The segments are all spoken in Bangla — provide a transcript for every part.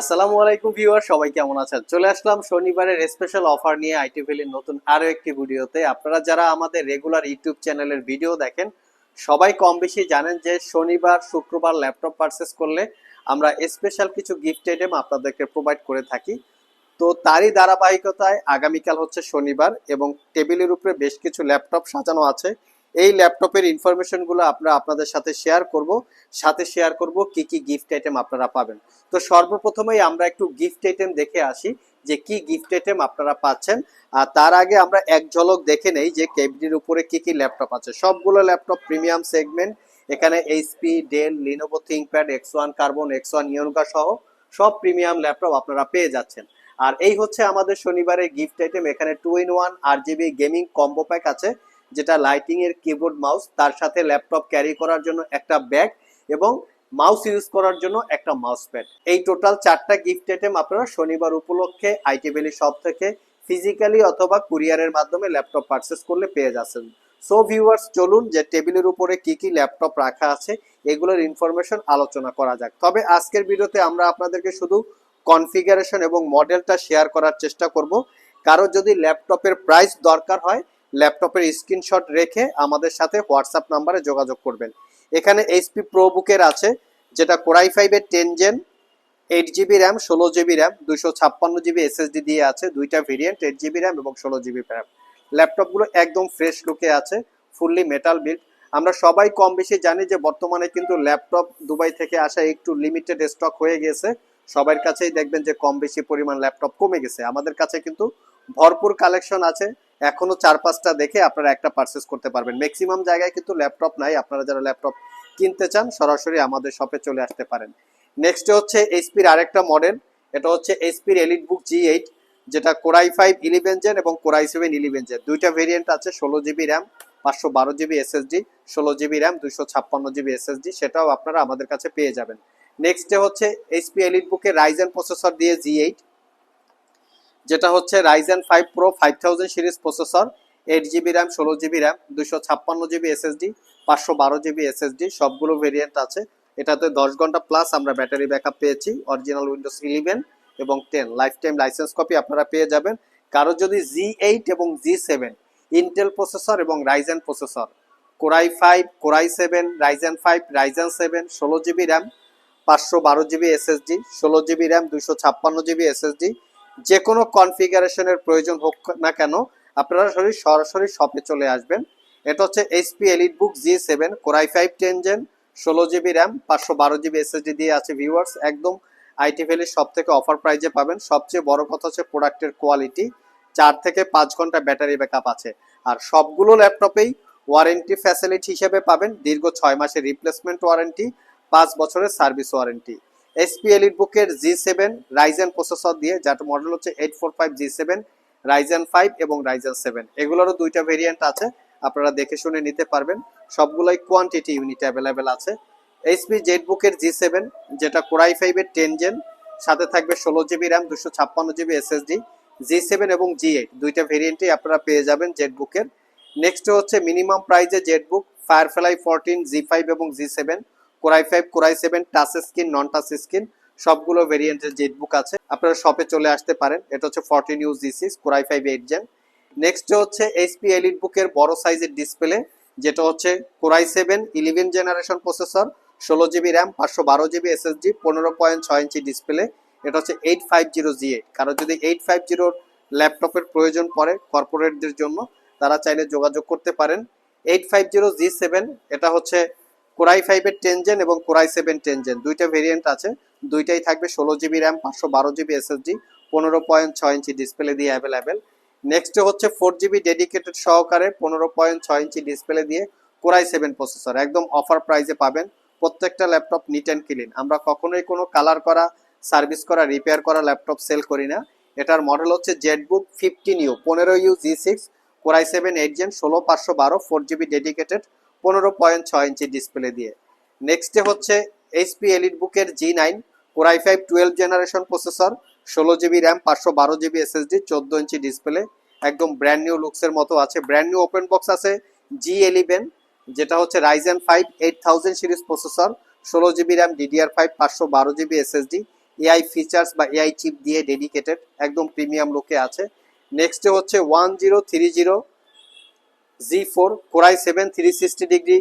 আসসালামু আলাইকুম ভিউয়ার, সবাই কেমন আছেন? চলে আসলাম শনিবারের স্পেশাল অফার নিয়ে আইটি ভ্যালির নতুন আরও একটি ভিডিওতে। আপনারা যারা আমাদের রেগুলার ইউটিউব চ্যানেলের ভিডিও দেখেন, সবাই কম বেশি জানেন যে শনিবার, শুক্রবার ল্যাপটপ পারচেস করলে আমরা স্পেশাল কিছু গিফট আইটেম আপনাদেরকে প্রোভাইড করে থাকি। তো তারই ধারাবাহিকতায় আগামীকাল হচ্ছে শনিবার এবং টেবিলের উপরে বেশ কিছু ল্যাপটপ সাজানো আছে। এই ল্যাপটপের ইনফরমেশনগুলো আমরা আপনাদের সাথে শেয়ার করব। সাথে শেয়ার করব কি কি গিফট আইটেম আপনারা পাবেন। তো সর্বপ্রথমেই আমরা একটু গিফট আইটেম দেখে আসি যে কি গিফট আইটেম আপনারা পাচ্ছেন। আর তার আগে আমরা এক ঝলক দেখে নেই যে কেবিটির উপরে কি কি ল্যাপটপ আছে। সবগুলো ল্যাপটপ প্রিমিয়াম সেগমেন্ট এখানে HP Dell Lenovo ThinkPad X one carbon X one ইয়নকা সহ সব প্রিমিয়াম ল্যাপটপ আপনারা পেয়ে যাচ্ছেন। আর এই হচ্ছে আমাদের শনিবারের গিফট আইটেম এখানে টু ইন ওয়ান আর জিবি গেমিং কম্বো প্যাক আছে। যেটা লাইটিং এর কিবোর্ড মাউস তার সাথে ল্যাপটপ ক্যারি করার জন্য একটা ব্যাগ এবং মাউস ইউজ করার জন্য একটা মাউস প্যাড এই টোটাল চারটা গিফট আইটেম আপনারা শনিবার উপলক্ষে আইটি ভ্যালি শপ থেকে ফিজিক্যালি অথবা কুরিয়ারের মাধ্যমে ল্যাপটপ পারচেস করলে পেয়ে যাচ্ছেন। সো ভিউয়ার্স চলুন যে টেবিলের উপরে কি কি ল্যাপটপ রাখা আছে, এগুলোর ইনফরমেশন আলোচনা করা যাক। তবে আজকের ভিডিওতে আমরা আপনাদেরকে শুধু কনফিগারেশন এবং মডেলটা শেয়ার করার চেষ্টা করব। কারও যদি ল্যাপটপের প্রাইস দরকার হয় ল্যাপটপের স্ক্রিনশট রেখে আমাদের সাথে হোয়াটসঅ্যাপ নাম্বারে যোগাযোগ করবেন। এখানে এইচপি প্রো বুকের আছে, যেটা কোরাই ফাইভের ten gen eight GB RAM ষোলো জিবি র্যাম দুশো ছাপ্পান্ন জিবি এসএসডি দিয়ে আছে, দুইটা ভেরিয়েন্ট এইট জিবি র্যাম এবং ষোলো জিবি র্যাম ল্যাপটপগুলো একদম ফ্রেশ লুকে আছে ফুললি মেটাল বিল্ড আমরা সবাই কম বেশি জানি যে বর্তমানে কিন্তু ল্যাপটপ দুবাই থেকে আসা একটু লিমিটেড স্টক হয়ে গেছে। সবার কাছেই দেখবেন যে কম বেশি পরিমাণ ল্যাপটপ কমে গেছে। আমাদের কাছে কিন্তু ভরপুর কালেকশন আছে। এখনও চার পাঁচটা দেখে আপনারা একটা পারচেস করতে পারবেন। ম্যাক্সিমাম জায়গায় কিন্তু ল্যাপটপ নাই। আপনারা যারা ল্যাপটপ কিনতে চান, সরাসরি আমাদের শপে চলে আসতে পারেন। নেক্সট হচ্ছে এইচপির আরেকটা মডেল এটা হচ্ছে এইচপির এলিট বুক জি এইট যেটা core i five eleven gen এবং core i seven eleven gen দুইটা ভেরিয়েন্ট আছে, ষোলো জিবি র্যাম পাঁচশো বারো জিবি এসএসডি ষোলো জিবি র্যাম দুশো ছাপ্পান্ন জিবি এসএসডি সেটাও আপনারা আমাদের কাছে পেয়ে যাবেন। নেক্সটে হচ্ছে এইচপি এলিট বুকে রাইজেন প্রসেসর দিয়ে জি এইট যেটা হচ্ছে Ryzen five pro five thousand series processor eight GB RAM ষোলো জিবি র্যাম দুশো ছাপ্পান্ন জিবি এসএসডি পাঁচশো বারো জিবি এসএসডি সবগুলো ভেরিয়েন্ট আছে। এটাতে দশ ঘণ্টা প্লাস আমরা ব্যাটারি ব্যাকআপ পেয়েছি অরিজিনাল উইন্ডোজ ইলেভেন এবং ten life time licence copy আপনারা পেয়ে যাবেন। কারও যদি জি এইট এবং জি সেভেন ইন্টেল প্রসেসর এবং Ryzen processor core i five core i seven Ryzen five Ryzen seven ষোলো জিবি র্যাম পাঁচশো বারো জিবি এসএসডি ষোলো জিবি র্যাম দুশো ছাপ্পান্ন জিবি এসএসডি যে কোনো কনফিগারেশনের প্রয়োজন হোক না কেন, আপনারা সরাসরি সরাসরি শপে চলে আসবেন। এটা হচ্ছে HP elite book G seven core i five ten gen ষোলো জিবি র্যাম পাঁচশো বারো জিবি এসএসডি দিয়ে আছে ভিউয়ার্স একদম আইটি ভ্যালির সব থেকে অফার প্রাইজে পাবেন। সবচেয়ে বড় কথা হচ্ছে প্রোডাক্টের কোয়ালিটি চার থেকে পাঁচ ঘণ্টা ব্যাটারি ব্যাকআপ আছে। আর সবগুলো ল্যাপটপেই ওয়ারেন্টি ফ্যাসিলিটি হিসেবে পাবেন। দীর্ঘ ছয় মাসের রিপ্লেসমেন্ট ওয়ারেন্টি পাঁচ বছরের সার্ভিস ওয়ারেন্টি এসপি এলিট বুকের জি সেভেন রাইজেন প্রসেসর দিয়ে, যার মডেল হচ্ছে eight four five G seven Ryzen five এবং রাইজেন সেভেন এগুলোরও দুইটা ভেরিয়েন্ট আছে, আপনারা দেখে শুনে নিতে পারবেন। সবগুলোই কোয়ান্টিটি ইউনিট অ্যাভেলেবেল আছে। এইচপি জেড বুকের জি সেভেন যেটা কোরাই ফাইভের টেন জেন সাথে থাকবে ষোলো জিবি র্যাম দুশো ছাপ্পান্ন জিবি এসএসডি জি সেভেন এবং জি এইট দুইটা ভেরিয়েন্টই আপনারা পেয়ে যাবেন জেড বুকের নেক্সট হচ্ছে মিনিমাম প্রাইজে Z book fire firefly fourteen G five এবং G seven core i five core i seven touch screen non touch screen সবগুলো ভেরিয়েন্টের জেট বুক আছে, আপনারা শপে চলে আসতে পারেন। এটা হচ্ছে fourteen use G six core i five eight gen next হচ্ছে এইচপি এলিট বুকের বড় সাইজের ডিসপ্লে যেটা হচ্ছে core i seven eleven generation processor ষোলো জিবি র্যাম পাঁচশো বারো জিবি এসএসডি পনেরো পয়েন্ট ছয় ইঞ্চি ডিসপ্লে এটা হচ্ছে eight five zero G eight কারও যদি এইট ফাইভ জিরোর ল্যাপটপের প্রয়োজন পড়ে কর্পোরেটদের জন্য, তারা চাইলে যোগাযোগ করতে পারেন। Eight five zero G seven এটা হচ্ছে কোরাই ফাইভের টেন জেন এবং core i seven ten gen দুইটা ভেরিয়েন্ট আছে। দুইটাই থাকবে ষোলো জিবি র্যাম পাঁচশো বারো জিবি এসএসডি পনেরো পয়েন্ট ছয় ইঞ্চি ডিসপ্লে দিয়ে অ্যাভেলেবেল নেক্সট হচ্ছে ফোর জিবি ডেডিকেটেড সহকারে পনেরো পয়েন্ট ছয় ইঞ্চি ডিসপ্লে দিয়ে কোরাই সেভেন প্রসেসর একদম অফার প্রাইসে পাবেন। প্রত্যেকটা ল্যাপটপ নিট অ্যান্ড ক্লিন আমরা কখনোই কোনো কালার করা সার্ভিস করা রিপেয়ার করা ল্যাপটপ সেল করি না। এটার মডেল হচ্ছে জেটবুক ফিফটিন ইউ পনেরো U G six core i seven eight gen ষোলো, পাঁচশো বারো ফোর জিবি ডেডিকেটেড পনেরো পয়েন্ট ছয় ইঞ্চি ডিসপ্লে দিয়ে। নেক্সটে হচ্ছে এইচপি এলিট বুকের G nine core i five twelve generation processor ষোলো জিবি র্যাম পাঁচশো বারো জিবি এসএসডি চোদ্দ ইঞ্চি ডিসপ্লে একদম ব্র্যান্ড নিউ লুকসের মতো আছে। ব্র্যান্ড নিউ ওপেন বক্স আছে জি এলিভেন যেটা হচ্ছে Ryzen five eight thousand series processor ষোলো জিবি র্যাম ডিডিআর ফাইভ পাঁচশো বারো জিবি এসএসডি এআই ফিচার্স বা এআই চিপ দিয়ে ডেডিকেটেড একদম প্রিমিয়াম লুকে আছে। নেক্সটে হচ্ছে one zero three zero G four core i seven three sixty degree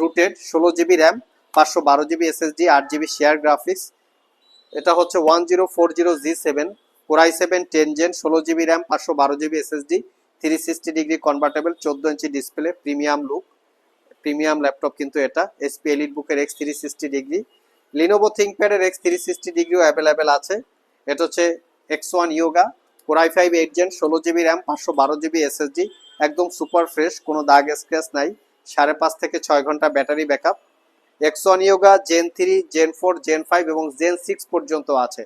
rotated ষোলো জিবি র্যাম পাঁচশো বারো জিবি এসএসডি আট জিবি শেয়ার গ্রাফিক্স এটা হচ্ছে one zero four zero G seven core i seven ten gen ষোলো জিবি র্যাম পাঁচশো বারো GB SSD three sixty degree convertible চোদ্দ inch display premium look premium laptop কিন্তু এটা এসপি এলিট বুকের X three sixty degree Lenovo থিঙ্কপ্যাডের X three sixty ডিগ্রিও অ্যাভেলেবেল আছে। এটা হচ্ছে X one Yoga core i five eight gen ষোলো জিবি র্যাম পাঁচশো বারো জিবি এসএসডি একদম সুপার ফ্রেশ, কোনো দাগ স্ক্র্যাচ নাই। সাড়ে পাঁচ থেকে ছয় ঘণ্টা battery backup. X one Yoga gen three gen four gen five এবং জেন সিক্স পর্যন্ত আছে।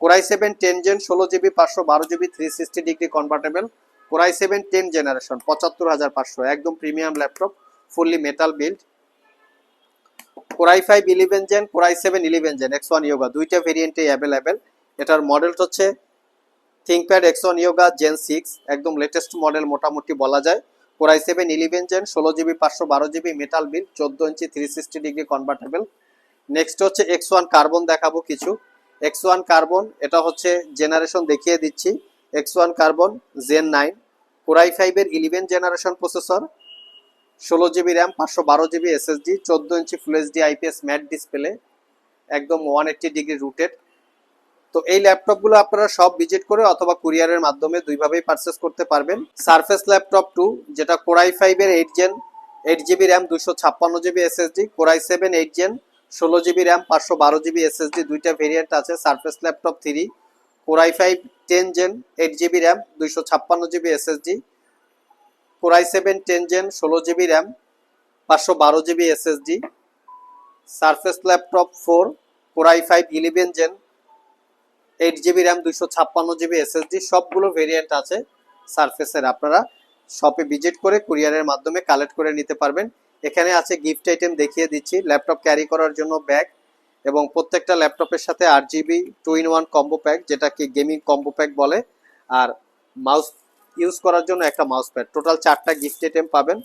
Core i seven ten gen ষোলো জিবি পাঁচশো বারো GB three sixty degree convertible core i seven ten generation পঁচাত্তর হাজার পাঁচশো। একদম premium laptop fully metal build core i five eleven gen core i seven eleven gen X one Yoga দুইটা ভেরিয়েন্টে অ্যাভেলেবেল এটার মডেলটা হচ্ছে ThinkPad X one Yoga gen six একদম লেটেস্ট মডেল মোটামুটি বলা যায়। কোরাই সেভেন ইলেভেন জেন ষোলো জিবি পাঁচশো বারো জিবি মেটাল বিল চোদ্দ inch three sixty degree convertible next হচ্ছে এক্স ওয়ান কার্বন দেখাবো কিছু। এক্স ওয়ান কার্বন এটা হচ্ছে জেনারেশন দেখিয়ে দিচ্ছি। X one carbon gen nine core i ফাইভের ইলেভেন জেনারেশন প্রসেসর ষোলো জিবি র্যাম পাঁচশো বারো জিবি এসএসডি চোদ্দ inch full HD IPS matte display একদম ওয়ান এইট্টি ডিগ্রি রুটেড তো এই ল্যাপটপগুলো আপনারা সব ভিজিট করে অথবা কুরিয়ারের মাধ্যমে দুইভাবেই পারচেস করতে পারবেন। সারফেস ল্যাপটপ টু যেটা কোরাই ফাইভের eight gen eight GB RAM দুশো ছাপ্পান্ন GB SSD core i seven eight gen ষোলো জিবি র্যাম পাঁচশো বারো জিবি এসএসডি দুইটা ভেরিয়েন্ট আছে Surface laptop three core i five ten gen eight GB RAM দুইশো ছাপ্পান্ন GB SSD core i seven ten gen ষোলো জিবি র্যাম পাঁচশো বারো GB SSD Surface laptop four core i five eleven gen eight GB RAM, দুইশো ছাপ্পান্ন জিবি এসএসডি, সবগুলো ভেরিয়েন্ট আছে সারফেসের আপনারা শপে ভিজিট করে কুরিয়ারের মাধ্যমে কালেক্ট করে নিতে পারবেন। এখানে আছে গিফট আইটেম দেখিয়ে দিচ্ছি। ল্যাপটপ ক্যারি করার জন্য ব্যাগ এবং প্রত্যেকটা ল্যাপটপের সাথে আট GB two in one combo pack যেটাকে গেমিং কম্বো প্যাক বলে। আর মাউস ইউজ করার জন্য একটা মাউস প্যাড টোটাল চারটা গিফট আইটেম পাবেন।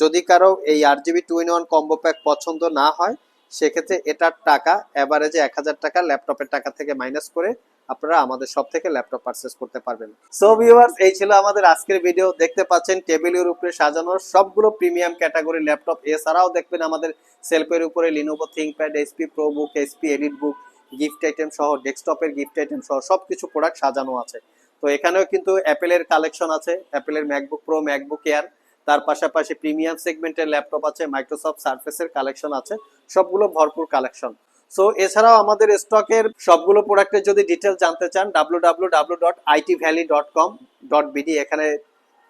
যদি কারও এই আট GB two in one combo pack পছন্দ না হয়, সেক্ষেত্রে এটার টাকা অ্যাভারেজে এক হাজার টাকা ল্যাপটপের টাকা থেকে মাইনাস করে আপনারা আমাদের সব থেকে ল্যাপটপ পারচেস করতে পারবেন। সো ভিউয়ার্স এই ছিল আমাদের আজকের ভিডিও দেখতে পাচ্ছেন টেবিলের উপরে সাজানো সবগুলো প্রিমিয়াম ক্যাটাগরি ল্যাপটপ। এছাড়াও দেখবেন আমাদের সেলফের উপরে Lenovo ThinkPad SP pro book SP elite book gift item সহ ডেস্কটপের গিফট আইটেম সহ সবকিছু প্রোডাক্ট সাজানো আছে। তো এখানেও কিন্তু অ্যাপেলের কালেকশন আছে অ্যাপেলের ম্যাকবুক প্রো ম্যাকবুক এয়ার তার পাশাপাশি প্রিমিয়াম সেগমেন্টের ল্যাপটপ আছে মাইক্রোসফট সার্ফেসের কালেকশন আছে। সবগুলো ভরপুর কালেকশন সো এছাড়াও আমাদের স্টকের সবগুলো প্রোডাক্টের যদি ডিটেল জানতে চান www.itvalley.com.bd এখানে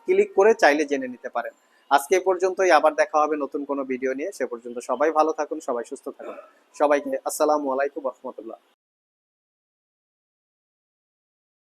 ক্লিক করে চাইলে জেনে নিতে পারেন। আজকে এ পর্যন্তই, আবার দেখা হবে নতুন কোনো ভিডিও নিয়ে। সে পর্যন্ত সবাই ভালো থাকুন, সবাই সুস্থ থাকুন। সবাইকে আসসালামু আলাইকুম রহমতুল্লাহ।